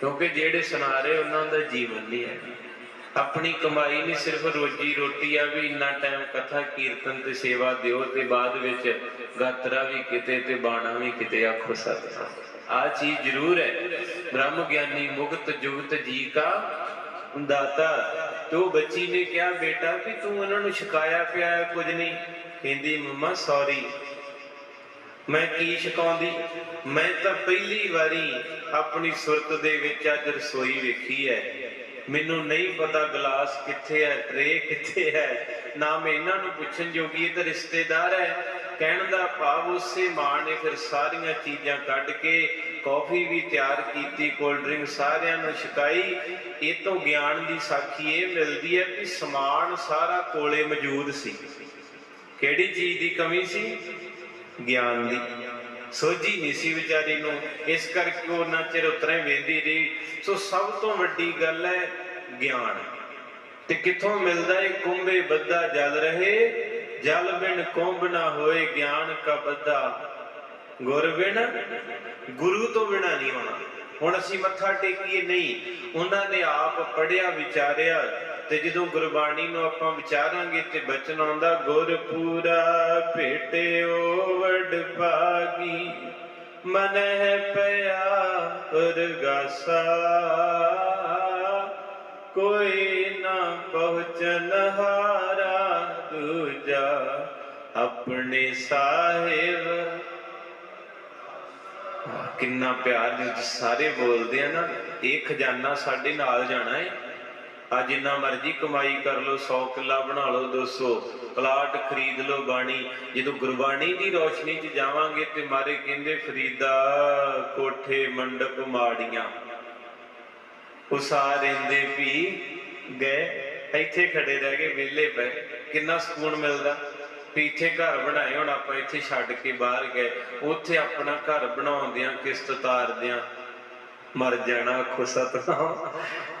ਕਿਉਂਕਿ ਜਿਹੜੇ ਸੁਨਾਰੇ, ਉਹਨਾਂ ਦਾ ਜੀਵਨ ਨਹੀਂ ਹੈ ਆਪਣੀ ਕਮਾਈ ਨਹੀਂ ਸਿਰਫ ਰੋਜੀ ਰੋਟੀ ਆ, ਵੀ ਇੰਨਾ ਟਾਈਮ ਕਥਾ, ਕੀਰਤਨ ਤੇ ਸੇਵਾ ਦਿਓ ਤੇ ਬਾਅਦ ਵਿੱਚ ਗਾਤਰਾ ਵੀ ਕਿਤੇ ਤੇ ਬਾਣਾ ਵੀ ਕਿਤੇ ਆਖੋ ਸਤਿਨਾਮ ਆ ਚੀਜ਼ ਜ਼ਰੂਰ ਹੈ। ਬ੍ਰਹਮ ਗਿਆਨੀ ਮੁਕਤ ਜੁਗਤ ਜੀ ਕਾ ਦਾਤਾ। ਤੋ ਬੱਚੀ ਨੇ ਕਿਹਾ, ਬੇਟਾ, ਵੀ ਤੂੰ ਉਹਨਾਂ ਨੂੰ ਸ਼ਿਕਾਇਆ ਪਿਆ ਕੁਝ ਨਹੀਂ। ਕਹਿੰਦੀ, ਮੰਮਾ ਸੌਰੀ ਮੈਂ ਕੀ ਸ਼ਿਕਾਉਂਦੀ ਮੈਂ ਤਾਂ ਪਹਿਲੀ ਵਾਰੀ ਆਪਣੀ ਸੁਰਤ ਦੇ ਵਿੱਚ ਅੱਜ ਰਸੋਈ ਵੇਖੀ ਹੈ। ਮੈਨੂੰ ਨਹੀਂ ਪਤਾ ਗਲਾਸ ਕਿੱਥੇ ਹੈ ਟਰੇ ਕਿੱਥੇ ਹੈ। ਨਾ ਮੈਂ ਇਹਨਾਂ ਨੂੰ ਪੁੱਛਣ ਜੋਗੀ ਇਹ ਤਾਂ ਰਿਸ਼ਤੇਦਾਰ ਹੈ। ਕਹਿਣ ਦਾ ਭਾਵ ਉਸੇ ਮਾਂ ਨੇ ਫਿਰ ਸਾਰੀਆਂ ਚੀਜ਼ਾਂ ਕੱਢ ਕੇ ਕਾਫੀ ਵੀ ਤਿਆਰ ਕੀਤੀ, ਕੋਲਡ ਡਰਿੰਕ ਸਾਰਿਆਂ ਨੂੰ ਛਕਾਈ। ਇਹ ਤੋਂ ਗਿਆਨ ਦੀ ਸਾਖੀ ਇਹ ਮਿਲਦੀ ਹੈ ਕਿ ਸਮਾਨ ਸਾਰਾ ਕੋਲੇ ਮੌਜੂਦ ਸੀ। ਕਿਹੜੀ ਚੀਜ਼ ਦੀ ਕਮੀ ਸੀ? ਗਿਆਨ ਦੀ। ਸੋਝੀ ਨਹੀਂ ਸੀ ਵਿਚਾਰੀ ਨੂੰ, ਇਸ ਕਰਕੇ ਉਹ ਨਾ ਚਿਰ ਉਤਰੇ ਵੇਂਦੀ ਰਹੀ। ਸੋ ਸਭ ਤੋਂ ਵੱਡੀ ਗੱਲ ਹੈ ਗਿਆਨ। ਤੇ ਕਿੱਥੋਂ ਮਿਲਦਾ ਹੈ ਕੁੰਭੇ ਬੱਦਾ ਜਲ ਰਹੇ, ਜਲ ਬਿਨ ਕੁੰਭ ਨਾ ਹੋਏ, ਗਿਆਨ ਕਾ ਬੱਦਾ ਗੁਰ ਬਿਨ, ਗੁਰੂ ਤੋਂ ਬਿਨਾ ਨਹੀਂ ਹੋਣਾ। ਹੁਣ ਅਸੀਂ ਮੱਥਾ ਟੇਕੀਏ, ਨਹੀਂ। ਉਹਨਾਂ ਨੇ ਆਪ ਪੜਿਆ ਵਿਚਾਰਿਆ ਤੇ ਜਦੋਂ ਗੁਰਬਾਣੀ ਨੂੰ ਆਪਾਂ ਵਿਚਾਰਾਂਗੇ ਤੇ ਬਚਨ ਆਉਂਦਾ ਗੁਰ ਪੂਰਾ ਭੇਟਿਓ ਵਡ ਭਾਗੀ ਮਨ ਹੈ ਪਿਆ ਉਰਗਾਸਾ। ਕੋਈ ਨਾ ਪਹੁੰਚਨ ਹਾਰਾ ਦੂਜਾ ਆਪਣੇ ਸਾਹਿਬ। ਕਿੰਨਾ ਪਿਆਰ ਦੇ ਸਾਰੇ ਬੋਲਦੇ ਆ ਨਾ, ਇਹ ਖਜ਼ਾਨਾ ਸਾਡੇ ਨਾਲ ਜਾਣਾ ਹੈ ਆ ਜਿੰਨਾ ਮਰਜ਼ੀ ਕਮਾਈ ਕਰ ਲਓ 100 ਕਿੱਲਾ ਬਣਾ ਲਓ 200 ਪਲਾਟ ਖਰੀਦ ਲਓ ਬਾਣੀ। ਜਦੋਂ ਗੁਰਬਾਣੀ ਦੀ ਰੋਸ਼ਨੀ 'ਚ ਜਾਵਾਂਗੇ ਤੇ ਮਾਰੇ ਕਹਿੰਦੇ, ਫਰੀਦਾ, ਕੋਠੇ, ਮੰਡਪ ਮਾੜੀਆਂ। ਉਸਾਰਿੰਦੇ ਵੀ ਗਏ। ਇੱਥੇ ਖੜੇ ਰਹਿ ਗਏ ਵਿਹਲੇ ਪਏ। ਕਿੰਨਾ ਸਕੂਨ ਮਿਲਦਾ। ਵੀ ਇੱਥੇ ਘਰ ਬਣਾਏ, ਹੁਣ ਆਪਾਂ ਇੱਥੇ ਛੱਡ ਕੇ ਬਾਹਰ ਗਏ। ਉੱਥੇ ਆਪਣਾ ਘਰ ਬਣਾਉਂਦਿਆਂ, ਕਿਸ਼ਤ ਤਾਰਦਿਆਂ। ਮਰ ਜਾਣਾ ਆਖੋ ਸਤਨਾਮ।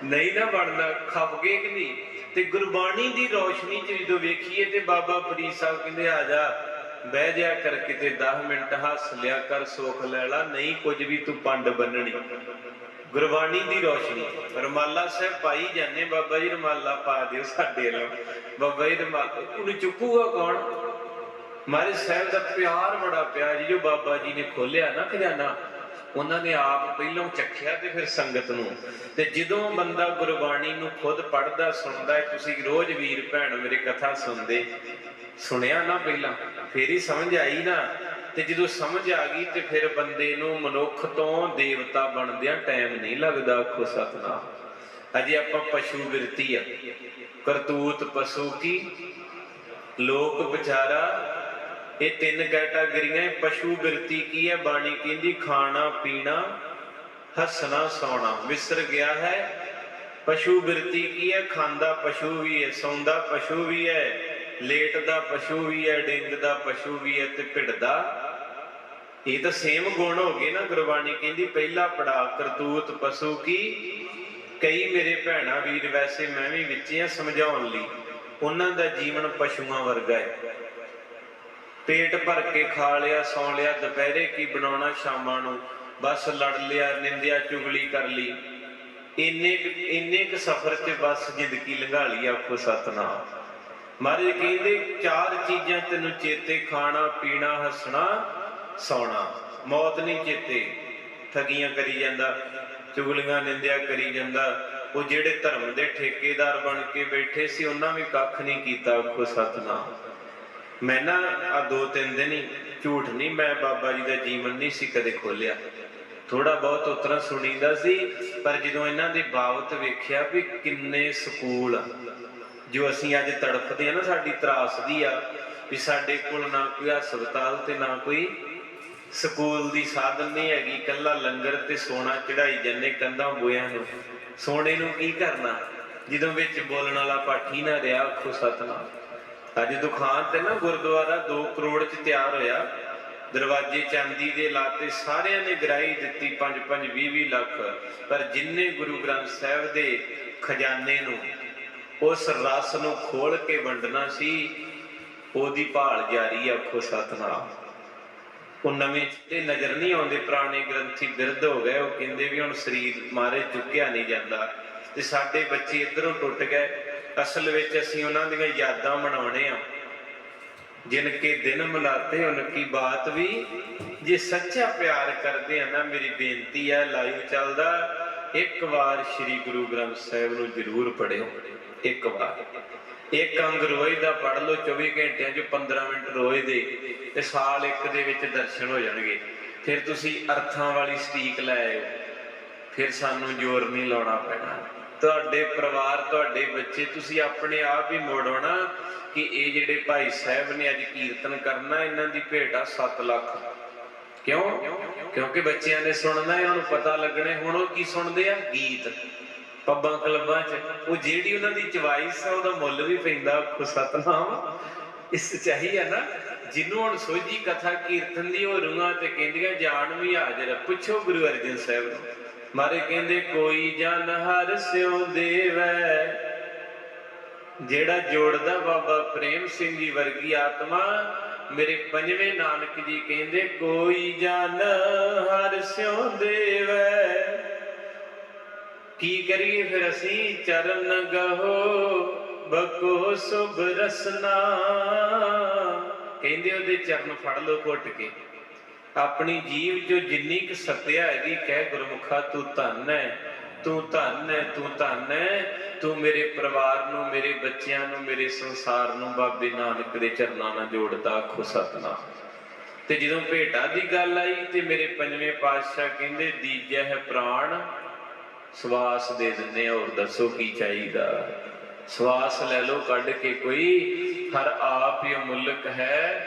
ਨਹੀਂ ਨਾ ਬਣਨਾ, ਖਪ ਗਏ ਕਿ ਨਹੀਂ? ਤੇ ਗੁਰਬਾਣੀ ਦੀ ਰੋਸ਼ਨੀ ਚ ਜਦੋਂ ਵੇਖੀਏ ਤੇ ਬਾਬਾ ਫਰੀਦ ਸਾਹਿਬ ਕਹਿੰਦੇ, ਆ ਜਾ, ਬਹਿ ਜਾ ਕਰ ਕਿਤੇ 10 ਮਿੰਟ ਹੱਸ ਲਿਆ ਕਰ, ਸੁੱਖ ਲੈ ਲਾ, ਨਹੀਂ ਕੁਝ ਵੀ ਤੂੰ ਪੰਡ ਬੰਨਣੀ। ਗੁਰਬਾਣੀ ਦੀ ਰੋਸ਼ਨੀ। ਰਮਾਲਾ ਸਾਹਿਬ ਪਾਈ ਜਾਂਦੇ, ਬਾਬਾ ਜੀ ਰਮਾਲਾ ਪਾ ਦਿਓ ਸਾਡੇ ਨਾਲ ਬਾਬਾ ਜੀ ਰਮਾਲਾ ਉਹਨੂੰ ਚੁੱਕੂਗਾ ਕੌਣ? ਮਾਰੇ ਸਾਹਿਬ ਦਾ ਪਿਆਰ ਬੜਾ ਪਿਆ ਜੀ, ਜੋ ਬਾਬਾ ਜੀ ਨੇ ਖੋਲਿਆ ਨਾ ਖਜ਼ਾਨਾ। ਉਹਨਾਂ ਨੇ ਆਪ ਪਹਿਲਾਂ ਚੱਖਿਆ ਤੇ ਫਿਰ ਸੰਗਤ ਨੂੰ। ਤੇ ਜਦੋਂ ਬੰਦਾ ਗੁਰਬਾਣੀ ਨੂੰ ਖੁਦ ਪੜ੍ਹਦਾ, ਸੁਣਦਾ ਹੈ, ਤੁਸੀਂ ਰੋਜ਼ ਵੀਰ, ਭੈਣ ਮੇਰੇ ਕਥਾ ਸੁਣਦੇ, ਸੁਣਿਆ ਨਾ ਪਹਿਲਾਂ, ਫੇਰ ਹੀ ਸਮਝ ਆਈ ਨਾ। ਤੇ ਜਦੋਂ ਸਮਝ ਆ ਗਈ ਤੇ ਫਿਰ ਬੰਦੇ ਨੂੰ ਮਨੁੱਖ ਤੋਂ ਦੇਵਤਾ ਬਣਦਿਆਂ ਟਾਈਮ ਨਹੀਂ ਲੱਗਦਾ ਆਖੋ ਸਤਨਾਮ। ਅਜੇ ਆਪਾਂ ਪਸ਼ੂ ਬਿਰਤੀ ਆ। ਕਰਤੂਤ ਪਸ਼ੂ ਕੀ? ਲੋਕ ਵਿਚਾਰਾ ਇਹ ਤਿੰਨ ਕੈਟਾਗਰੀਆਂ ਪਸ਼ੂ ਬਿਰਤੀ ਕੀ ਹੈ? ਬਾਣੀ ਕਹਿੰਦੀ ਖਾਣਾ, ਪੀਣਾ, ਹੱਸਣਾ, ਸੌਣਾ। ਵਿਸਰ ਗਿਆ ਹੈ। ਪਸ਼ੂ ਬਿਰਤੀ ਕੀ ਹੈ? ਖਾਂਦਾ ਪਸ਼ੂ ਵੀ ਹੈ, ਸੌਂਦਾ ਪਸ਼ੂ ਵੀ ਹੈ, ਲੇਟਦਾ ਪਸ਼ੂ ਵੀ ਹੈ, ਡਿੰਗਦਾ ਪਸ਼ੂ ਵੀ ਹੈ ਤੇ ਭਿੜਦਾ। ਇਹ ਤਾਂ ਸੇਮ ਗੁਣ ਹੋ ਗਏ ਨਾ ਗੁਰਬਾਣੀ ਕਹਿੰਦੀ, ਪਹਿਲਾ ਪੜਾ ਕਰਤੂਤ ਪਸ਼ੂ ਕੀ? ਕਈ ਮੇਰੇ ਭੈਣਾ ਵੀਰ ਵੈਸੇ ਮੈਂ ਵੀ ਵਿੱਚ ਆ ਸਮਝਾਉਣ ਲਈ। ਉਹਨਾਂ ਦਾ ਜੀਵਨ ਪਸ਼ੂਆਂ ਵਰਗਾ ਹੈ। ਪੇਟ ਭਰ ਕੇ ਖਾ ਲਿਆ, ਸੌ ਲਿਆ, ਦੁਪਹਿਰੇ ਕੀ ਬਣਾਉਣਾ ਸ਼ਾਮਾਂ ਨੂੰ? ਬਸ ਲੜ ਲਿਆ, ਨਿੰਦਿਆ, ਚੁਗਲੀ ਕਰ ਲਈ। ਇੰਨੇ ਇੰਨੇ ਕ ਸਫ਼ਰ 'ਚ ਬਸ ਜ਼ਿੰਦਗੀ ਲੰਘਾ ਲਈ ਆਖੋ ਸਤਨਾਮ। ਮਹਾਰਾਜ ਕਹਿੰਦੇ, ਚਾਰ ਚੀਜ਼ਾਂ ਤੈਨੂੰ ਚੇਤੇ, ਖਾਣਾ, ਪੀਣਾ, ਹੱਸਣਾ, ਸੌਣਾ। ਮੌਤ ਨਹੀਂ ਚੇਤੇ। ਠਗੀਆਂ ਕਰੀ ਜਾਂਦਾ, ਚੁਗਲੀਆਂ, ਨਿੰਦਿਆ ਕਰੀ ਜਾਂਦਾ। ਉਹ ਜਿਹੜੇ ਧਰਮ ਦੇ ਠੇਕੇਦਾਰ ਬਣ ਕੇ ਬੈਠੇ ਸੀ, ਉਹਨਾਂ ਵੀ ਕੱਖ ਨਹੀਂ ਕੀਤਾ ਆਖੋ ਸਤਨਾਮ। ਮੈਂ ਨਾ ਆ ਦੋ ਤਿੰਨ ਦਿਨ ਹੀ ਝੂਠ ਨਹੀਂ ਮੈਂ ਬਾਬਾ ਜੀ ਦਾ ਜੀਵਨ ਨਹੀਂ ਸੀ ਕਦੇ ਖੋਲਿਆ ਥੋੜਾ ਬਹੁਤ ਉਤਰਾ ਸੁਣੀਦਾ ਸੀ, ਪਰ ਜਦੋਂ ਇਹਨਾਂ ਦੇ ਬਾਬਤ ਵੇਖਿਆ ਵੀ ਕਿੰਨੇ ਸਕੂਲ ਆ, ਜੋ ਅਸੀਂ ਅੱਜ ਤੜਫਦੇ ਆ ਨਾ ਸਾਡੀ ਤਰਾਸਦੀ ਆ, ਵੀ ਸਾਡੇ ਕੋਲ ਨਾ ਕੋਈ ਹਸਪਤਾਲ ਤੇ ਨਾ ਕੋਈ ਸਕੂਲ ਦੀ ਸਾਧਨ ਨਹੀਂ ਹੈਗੀ ਕੱਲਾ ਲੰਗਰ ਤੇ ਸੋਨਾ ਚੜਾਈ ਜੰਨੇ ਕੰਧਾਂ ਬੋਇਆਂ ਨੂੰ। ਸੋਨੇ ਨੂੰ ਕੀ ਕਰਨਾ? ਜਦੋਂ ਵਿੱਚ ਬੋਲਣ ਵਾਲਾ ਪਾਠੀ ਨਾ ਰਿਹਾ, ਆਖੋ ਸਤਨਾਮ। ਅੱਜ ਦੁਖਾਨ ਤੇ ਨਾ ਗੁਰਦੁਆਰਾ 2 ਕਰੋੜ ਚ ਤਿਆਰ ਹੋਇਆ। ਦਰਵਾਜ਼ੇ ਚਾਂਦੀ ਦੇ ਲਾਤੇ ਸਾਰਿਆਂ ਨੇ ਗਰਾਈ ਦਿੱਤੀ 5 5 20 20 ਲੱਖ। ਪਰ ਜਿਨਨੇ ਗੁਰੂ ਗ੍ਰੰਥ ਸਾਹਿਬ ਦੇ ਖਜ਼ਾਨੇ ਨੂੰ ਉਸ ਰਸ ਨੂੰ ਖੋਲ ਕੇ ਵੰਡਣਾ ਸੀ, ਉਹਦੀ ਭਾਲ ਜਾਰੀ ਆਖੋ ਸਤਨਾਮ। ਉਹ ਨਵੇਂ ਤੇ ਨਜ਼ਰ ਨਹੀਂ ਆਉਂਦੇ, ਪੁਰਾਣੇ ਗ੍ਰੰਥੀ ਬਿਰਧ ਹੋ ਗਏ। ਉਹ ਕਹਿੰਦੇ ਵੀ ਹੁਣ ਸਰੀਰ ਮਾਰੇ ਚੁੱਕਿਆ ਨਹੀਂ ਜਾਂਦਾ। ਤੇ ਸਾਡੇ ਬੱਚੇ ਇਧਰੋਂ ਟੁੱਟ ਗਏ। ਅਸਲ ਵਿੱਚ ਅਸੀਂ ਉਹਨਾਂ ਦੀਆਂ ਯਾਦਾਂ ਮਨਾਉਣੇ ਆ। ਜਿਨ ਕੇ ਦਿਨ ਮਨਾਤੇ ਉਨ ਕੀ ਬਾਤ ਵੀ। ਜੇ ਸੱਚਾ ਪਿਆਰ ਕਰਦੇ ਆ ਨਾ, ਮੇਰੀ ਬੇਨਤੀ ਹੈ ਲਾਈਵ ਚੱਲਦਾ, ਇੱਕ ਵਾਰ ਸ੍ਰੀ ਗੁਰੂ ਗ੍ਰੰਥ ਸਾਹਿਬ ਨੂੰ ਜ਼ਰੂਰ ਪੜਿਓ ਇੱਕ ਵਾਰ। ਇੱਕ ਅੰਗ ਰੋਜ਼ ਦਾ ਪੜ ਲਓ 24 ਘੰਟਿਆਂ ਚ 15 ਮਿੰਟ ਰੋਜ਼ ਦੇ, ਤੇ ਸਾਲ ਇੱਕ ਦੇ ਵਿੱਚ ਦਰਸ਼ਨ ਹੋ ਜਾਣਗੇ। ਫਿਰ ਤੁਸੀਂ ਅਰਥਾਂ ਵਾਲੀ ਸਟੀਕ ਲੈ ਆਇਓ, ਫਿਰ ਸਾਨੂੰ ਜ਼ੋਰ ਨਹੀਂ ਲਾਉਣਾ ਪੈਣਾ। ਤੁਹਾਡੇ ਪਰਿਵਾਰ, ਤੁਹਾਡੇ ਬੱਚੇ, ਤੁਸੀਂ ਆਪਣੇ ਆਪ ਹੀ ਮੋੜੋਣਾ ਕਿ ਇਹ ਜਿਹੜੇ ਭਾਈ ਸਾਹਿਬ ਨੇ ਅੱਜ ਕੀਰਤਨ ਕਰਨਾ, ਇਹਨਾਂ ਦੀ ਭੇਟ ਆ 7 ਲੱਖ। ਕਿਉਂ? ਕਿਉਂਕਿ ਬੱਚਿਆਂ ਨੇ ਸੁਣਨਾ ਹੈ ਨੂੰ ਪਤਾ ਲੱਗਣਾ, ਹੁਣ ਉਹ ਕੀ ਸੁਣਦੇ ਆ? ਗੀਤ। ਪੱਬਾਂ ਕਲੱਬਾਂ 'ਚ। ਉਹ ਜਿਹੜੀ ਉਹਨਾਂ ਦੀ ਚਵਾਈਸ ਆ, ਉਹਦਾ ਮੁੱਲ ਵੀ ਪੈਂਦਾ ਖੁ ਸਤਨਾਮ। ਇਸ ਚਾਹੀ ਆ ਨਾ, ਜਿਹਨੂੰ ਹੁਣ ਸੋਝੀ ਕਥਾ ਕੀਰਤਨ ਦੀ ਉਹ ਰੂਹਾਂ ਤੇ ਕਹਿੰਦੀਆਂ, ਜਾਣ ਵੀ ਹਾਜ਼ਰ ਆ। ਪੁੱਛੋ ਗੁਰੂ ਅਰਜਨ ਸਾਹਿਬ ਨੂੰ। ਮਾਰੇ ਕਹਿੰਦੇ ਕੋਈ ਜਨ ਹਰ ਸਿਉ ਦੇਵੈ ਜਿਹੜਾ ਜੋੜਦਾ ਬਾਬਾ ਪ੍ਰੇਮ ਸਿੰਘ ਜੀ ਵਰਗੀ ਆਤਮਾ, ਮੇਰੇ ਪੰਜਵੇਂ ਨਾਨਕ ਜੀ ਕਹਿੰਦੇ ਕੋਈ ਜਨ ਹਰ ਸਿਉ ਦੇਵੈ ਕੀ ਕਰੀਏ ਫਿਰ ਅਸੀਂ? ਚਰਨ ਗਹੋ, ਬਕੋ ਸੁਭ ਰਸਨਾ। ਕਹਿੰਦੇ ਉਹਦੇ ਚਰਨ ਫੜ ਲਓ ਘੁੱਟ ਕੇ। ਆਪਣੀ ਜੀਵ ਜੋ ਜਿੰਨੀ ਕੁ ਸਤਿਆ ਹੈਗੀ ਕਹਿ ਗੁਰਮੁਖਾ ਤੂੰ ਧੰਨ ਹੈ ਤੂੰ ਧੰਨ ਹੈ ਤੂੰ ਧੰਨ ਹੈ ਤੂੰ ਮੇਰੇ ਪਰਿਵਾਰ ਨੂੰ ਮੇਰੇ ਬੱਚਿਆਂ ਨੂੰ ਮੇਰੇ ਸੰਸਾਰ ਨੂੰ ਬਾਬੇ ਨਾਨਕ ਦੇ ਚਰਨਾਂ ਨਾਲ ਜੋੜਦਾ ਆਖੋ ਸਤਨਾਮ। ਤੇ ਜਦੋਂ ਭੇਟਾ ਦੀ ਗੱਲ ਆਈ ਤੇ ਮੇਰੇ ਪੰਜਵੇਂ ਪਾਤਸ਼ਾਹ ਕਹਿੰਦੇ ਦੀਜੈ ਹੈ ਪ੍ਰਾਣ ਸਵਾਸ ਦੇ ਦਿੰਦੇ ਆ, ਹੋਰ ਦੱਸੋ ਕੀ ਚਾਹੀਦਾ? ਸਵਾਸ ਲੈ ਲਓ ਕੱਢ ਕੇ ਕੋਈ ਹਰ ਆਪ ਹੀ ਮੁਲਕ ਹੈ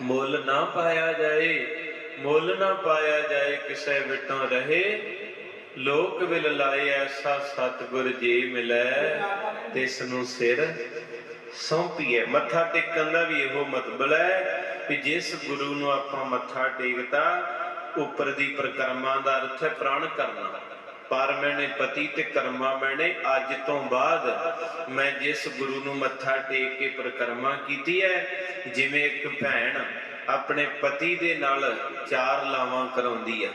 ਮੁੱਲ ਨਾ ਪਾਇਆ ਜਾਏ। ਮੁੱਲ ਨਾ ਪਾਇਆ ਜਾਏ, ਕਿਸੇ ਵਿਟੋਂ ਰਹੇ। ਲੋਕ ਵਿਲ ਲਾਏ ਐਸਾ ਸਤਿਗੁਰ ਜੀ ਮਿਲੈ ਤਿਸ ਨੂੰ ਸਿਰ ਸੌਂਪੀਏ ਮੱਥਾ ਟੇਕਣ ਦਾ ਵੀ ਇਹੋ ਮਤਲਬ ਹੈ ਕਿ ਜਿਸ ਗੁਰੂ ਨੂੰ ਆਪਾਂ ਮੱਥਾ ਟੇਕਤਾ, ਉੱਪਰ ਦੀ ਪ੍ਰਕਰਮਾਂ ਦਾ ਅਰਥ ਹੈ ਪ੍ਰਣ ਕਰਨਾ। ਪਰ ਮੈਨੇ ਪਤੀ ਤੇ ਕਰਮਾ ਮੈਨੇ ਅੱਜ ਤੋਂ ਬਾਅਦ ਮੈਂ ਜਿਸ ਗੁਰੂ ਨੂੰ ਮੱਥਾ ਟੇਕ ਕੇ ਪ੍ਰਕਰਮਾ ਕੀਤੀ ਹੈ, ਜਿਵੇਂ ਇੱਕ ਭੈਣ ਆਪਣੇ ਪਤੀ ਦੇ ਨਾਲ ਚਾਰ ਲਾਵਾਂ ਕਰਾਉਂਦੀ ਆ।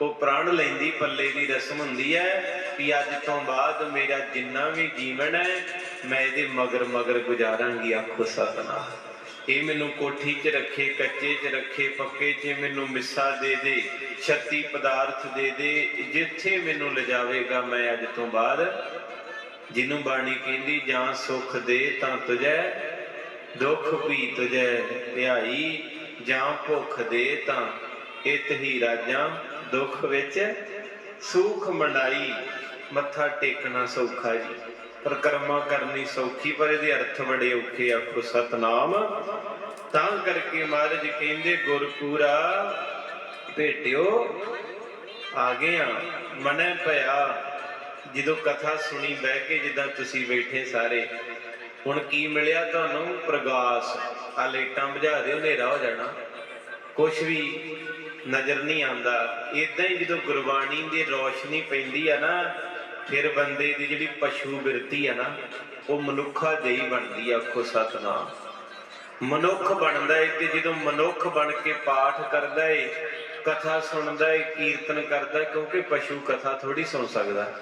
ਉਹ ਪ੍ਰਾਣ ਲੈਂਦੀ, ਪੱਲੇ ਦੀ ਰਸਮ ਹੁੰਦੀ ਹੈ ਕਿ ਅੱਜ ਤੋਂ ਬਾਅਦ ਮੇਰਾ ਜਿੰਨਾ ਵੀ ਜੀਵਨ ਹੈ, ਮੈਂ ਇਹਦੇ ਮਗਰ ਮਗਰ ਗੁਜ਼ਾਰਾਂਗੀ, ਆਖੋ ਸਤਨਾਮ। ਇਹ ਮੈਨੂੰ ਕੋਠੀ 'ਚ ਰੱਖੇ, ਕੱਚੇ 'ਚ ਰੱਖੇ, ਪੱਕੇ 'ਚ ਮੈਨੂੰ ਮਿੱਸਾ ਦੇ ਦੇ, ਛੱਤੀ ਪਦਾਰਥ ਦੇ ਦੇ, ਜਿੱਥੇ ਮੈਨੂੰ ਲਿਜਾਵੇਗਾ ਮੈਂ ਅੱਜ ਤੋਂ ਬਾਅਦ। ਜਿਹਨੂੰ ਬਾਣੀ ਕਹਿੰਦੀ, ਜਾਂ ਸੁਖ ਦੇ ਤਾਂ ਤੁਝੈ ਦੁੱਖ ਵੀ ਤੁਝੈ ਧਿਆਈ, ਜਾਂ ਭੁੱਖ ਦੇ ਤਾਂ ਇਤ ਹੀ ਰਾਜਾਂ, ਦੁੱਖ ਵਿੱਚ ਸੁਖ ਮੰਡਾਈ, ਮੱਥਾ ਟੇਕਣਾ ਸੌਖਾ ਜੀ। ਪਰ ਕਰਮਾ ਕਰਨੀ ਸੌਖੀ, ਪਰ ਇਹਦੇ ਅਰਥ ਬੜੇ ਔਖੇ ਆਖੋ, ਸਤਨਾਮ। ਤਾਂ ਕਰਕੇ ਮਹਾਰਾਜ ਕਹਿੰਦੇ, ਗੁਰਪੂਰਾ ਭੇਟਿਓ ਆ ਗਏ ਆ, ਮਨੈ ਭਇਆ। ਜਦੋਂ ਕਥਾ ਸੁਣੀ, ਬਹਿ ਕੇ ਜਿੱਦਾਂ ਤੁਸੀਂ ਬੈਠੇ ਸਾਰੇ ਹੁਣ ਕੀ ਮਿਲਿਆ ਤੁਹਾਨੂੰ ਪ੍ਰਗਾਸ? ਆ ਲੇਟਾਂ ਬੁਝਾ ਦਿਓ, ਹਨੇਰਾ ਹੋ ਜਾਣਾ। ਕੁਛ ਵੀ ਨਜ਼ਰ ਨਹੀਂ ਆਉਂਦਾ। ਇਦਾਂ ਹੀ ਜਦੋਂ ਗੁਰਬਾਣੀ ਦੀ ਰੋਸ਼ਨੀ ਪੈਂਦੀ ਆ ਨਾ, ਫਿਰ ਬੰਦੇ ਦੀ ਜਿਹੜੀ ਪਸ਼ੂ ਬਿਰਤੀ ਆ ਨਾ, ਉਹ ਮਨੁੱਖਾ ਜਿਹੀ ਬਣਦੀ ਆ, ਆਖੋ ਸਤਨਾਮ। ਮਨੁੱਖ ਬਣਦਾ ਏ ਤੇ ਜਦੋਂ ਮਨੁੱਖ ਬਣ ਕੇ ਪਾਠ ਕਰਦਾ ਏ, ਕਥਾ ਸੁਣਦਾ ਏ, ਕੀਰਤਨ ਕਰਦਾ ਕਿਉਂਕਿ ਪਸ਼ੂ ਕਥਾ ਥੋੜੀ ਸੁਣ ਸਕਦਾ।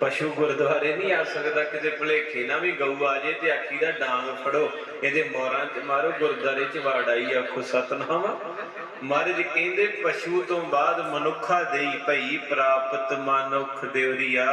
ਪਸ਼ੂ ਗੁਰਦੁਆਰੇ ਨਹੀਂ ਆ ਸਕਦਾ, ਕਿਤੇ ਭੁਲੇਖੇ ਨਾ ਵੀ ਗਊ ਆ ਜੇ ਤੇ ਆਖੀ ਦਾ ਡਾਂਗ ਫੜੋ। ਇਹਦੇ ਮੋਰਾਂ 'ਚ ਮਾਰੋ, ਗੁਰਦੁਆਰੇ 'ਚ ਵਾੜ ਆਈ, ਆਖੋ ਸਤਨਾਮ। ਮਹਾਰਾਜ ਕਹਿੰਦੇ, ਪਸ਼ੂ ਤੋਂ ਬਾਅਦ ਮਨੁੱਖਾ ਦੇਈ ਭਈ ਪ੍ਰਾਪਤ ਮਨੁੱਖ ਦੇਵਰੀਆ